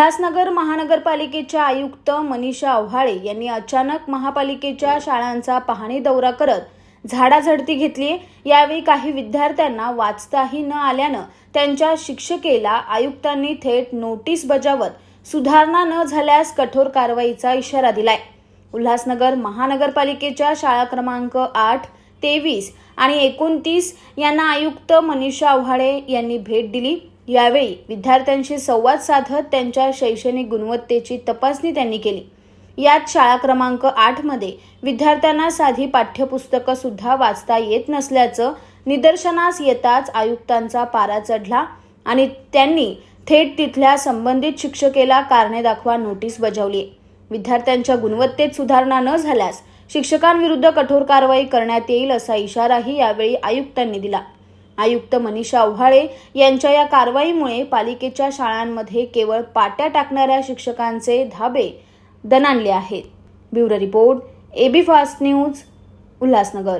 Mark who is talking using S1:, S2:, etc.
S1: उल्हासनगर महानगरपालिकेच्या आयुक्त मनीषा आव्हाळे यांनी अचानक महापालिकेच्या शाळांचा पाहणी दौरा करत झाडाझडती घेतली यावेळी काही विद्यार्थ्यांना वाचताही न आल्यानं त्यांच्या शिक्षकेला आयुक्तांनी थेट नोटीस बजावत सुधारणा न झाल्यास कठोर कारवाईचा इशारा दिलाय. उल्हासनगर महानगरपालिकेच्या शाळा क्रमांक आठ तेवीस आणि एकोणतीस यांना आयुक्त मनीषा आव्हाळे यांनी भेट दिली. यावेळी विद्यार्थ्यांशी संवाद साधत त्यांच्या शैक्षणिक गुणवत्तेची तपासणी त्यांनी केली. यात शाळा क्रमांक आठमध्ये विद्यार्थ्यांना साधी पाठ्यपुस्तकं सुद्धा वाचता येत नसल्याचं निदर्शनास येताच आयुक्तांचा पारा चढला आणि त्यांनी थेट तिथल्या संबंधित शिक्षकेला कारणे दाखवा नोटीस बजावली. विद्यार्थ्यांच्या गुणवत्तेत सुधारणा न झाल्यास शिक्षकांविरुद्ध कठोर कारवाई करण्यात येईल असा इशाराही यावेळी आयुक्तांनी दिला. आयुक्त मनीषा उव्हाळे यांच्या या कारवाईमुळे पालिकेच्या शाळांमध्ये केवळ पाट्या टाकणाऱ्या शिक्षकांचे धाबे दणाणले आहेत. Bureau report A B fast news Ulhasnagar.